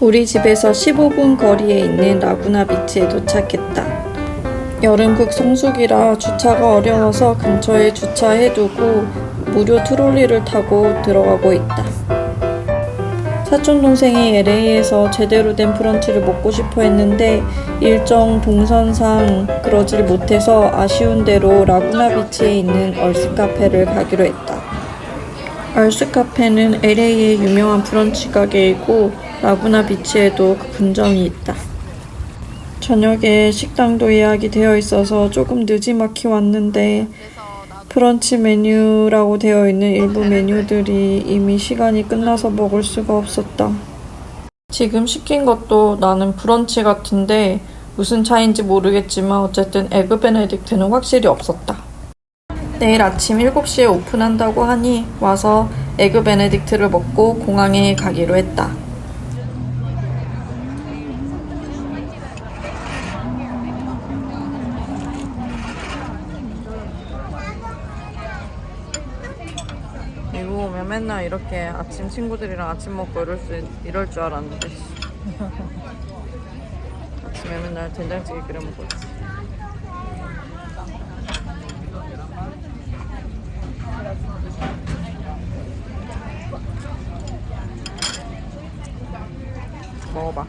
우리 집에서 15분 거리에 있는 라구나 비치에 도착했다. 여름국 성수기라 주차가 어려워서 근처에 주차해두고 무료 트롤리를 타고 들어가고 있다. 사촌 동생이 LA에서 제대로 된 브런치를 먹고 싶어 했는데 일정 동선상 그러질 못해서 아쉬운 대로 라구나 비치에 있는 얼스 카페를 가기로 했다. 얼스 카페는 LA의 유명한 브런치 가게이고 라구나 비치에도 그 분점이 있다. 저녁에 식당도 예약이 되어 있어서 조금 늦지막히 왔는데 브런치 메뉴라고 되어 있는 일부 메뉴들이 이미 시간이 끝나서 먹을 수가 없었다. 지금 시킨 것도 나는 브런치 같은데 무슨 차인지 모르겠지만 어쨌든 에그 베네딕트는 확실히 없었다. 내일 아침 7시에 오픈한다고 하니 와서 에그 베네딕트를 먹고 공항에 가기로 했다. 미국 오면 맨날 이렇게 아침 친구들이랑 아침 먹고 이럴 수 이럴 줄 알았는데 아침에 맨날 된장찌개 끓여 먹었지. 먹어봐.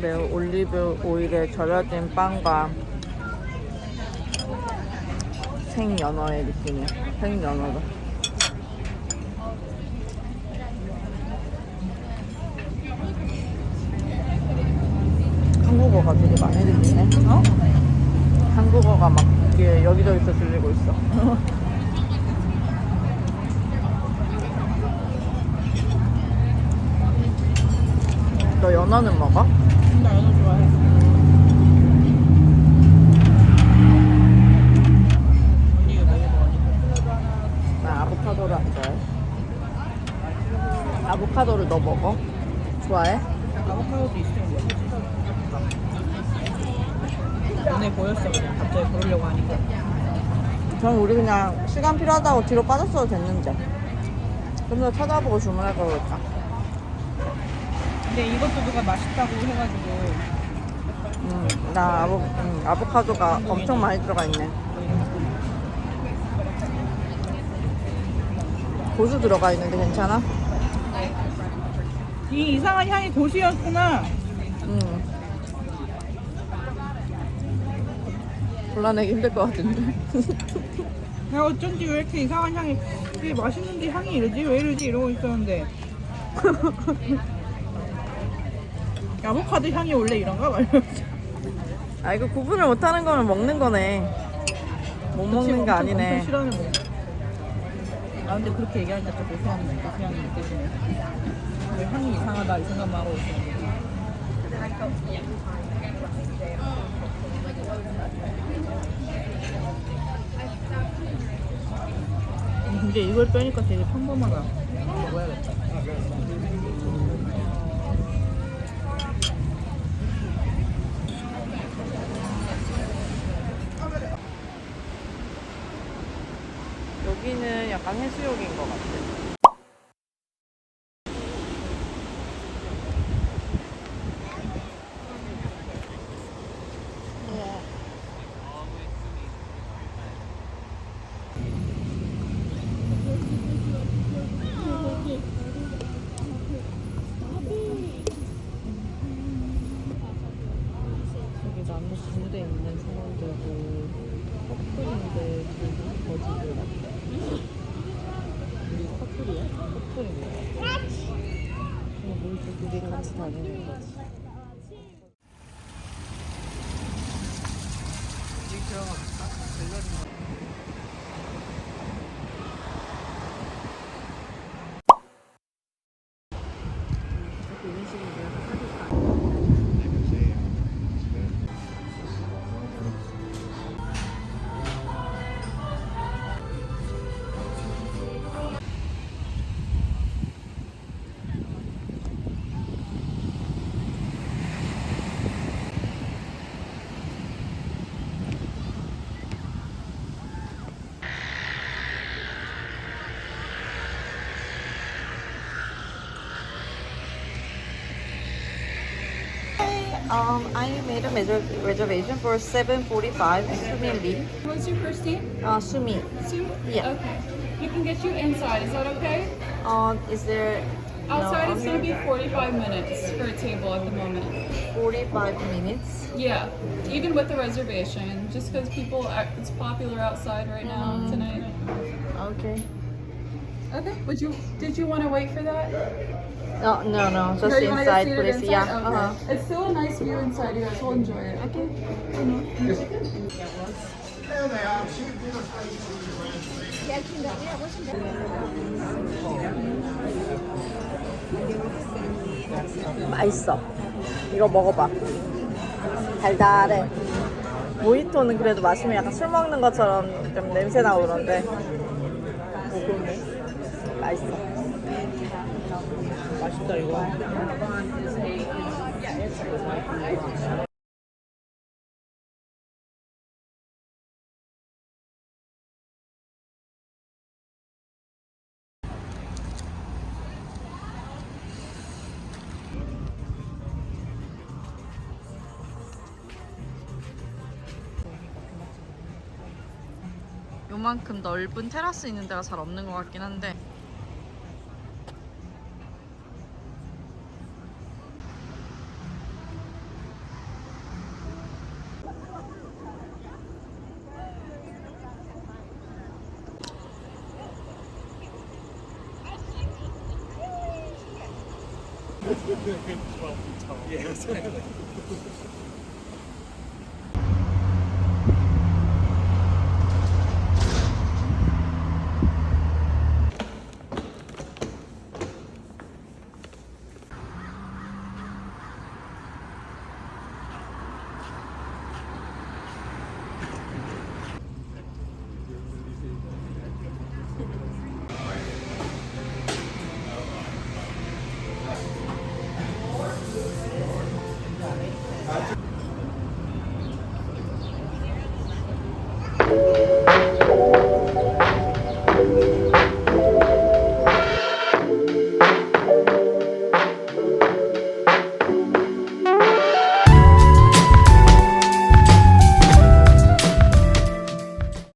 매우 올리브 오일에 절여진 빵과 생연어의 느낌이야. 생연어도. 한국어가 되게 많이 들리네. 어? 한국어가 막 이게 여기저기서 들리고 있어. 너 연어는 먹어? 나 연어 좋아해. 언니가 먹어봐. 나 아보카도를 안 좋아해. 아보카도를 너 먹어? 좋아해? 아보카도도 있으면 먹지. 눈에 보였어 그냥 갑자기 고르려고 하니까. 전 우리 그냥 시간 필요하다고 뒤로 빠졌어도 됐는데. 좀 더 찾아보고 주문할 걸 그랬다. 근데 이것도 누가 맛있다고 해가지고 음, 나 아보, 음, 아보카도가 엄청 많이 들어가 있네. 고수 들어가 있는데 괜찮아? 이 이상한 향이 고수였구나. 음. 골라내기 힘들 것 같은데. 내가 어쩐지 왜 이렇게 이상한 향이 되게 맛있는데 향이 이러지? 왜 이러지? 이러고 있었는데 아보카도 향이 원래 이런가? 막 이러면서. 아, 이거 구분을 못하는 거는 먹는 거네. 못 먹는 게 아니네. 싫어하는 거. 아 근데 그렇게 얘기하니까 또 고소한 고소향이 느껴지네. 왜 향이 이상하다 이 생각만 하고 있었는데. 근데 이걸 빼니까 되게 평범하다. 여기는 약간 해수욕인 것 같아. 저기 나무 군대 있는 사람들도 커플인데 둘이 거지들 같아. 우리 거야. 뭘 둘이 같이 다니는 거지. 이런 식으로 내가 사줄 Um, I made a reser- reservation for 7:45. Sumi. What's your first name? Uh, Sumi. Sue? Yeah. Okay. We can get you inside. Is that okay? Uh, is there Outside no, it's going to be 45 minutes for a table at the moment. 45 minutes? Yeah, even with the reservation, just because people, are, it's popular outside right now tonight. Okay. Okay. Would you? Did you want to wait for that? No, no, no. Just get inside, please. inside? Yeah. Okay. Uh-huh. It's still a nice view inside. You guys will enjoy it. Okay. 맛있어. 이거 먹어봐. 달달해. 모히토는 그래도 마시면 약간 술 먹는 것처럼 좀 냄새 나고 그런데. 맛있어. 맛있다 이거. 요만큼 넓은 테라스 있는 데가 잘 없는 것 같긴 한데 12 feet tall. Yeah, exactly.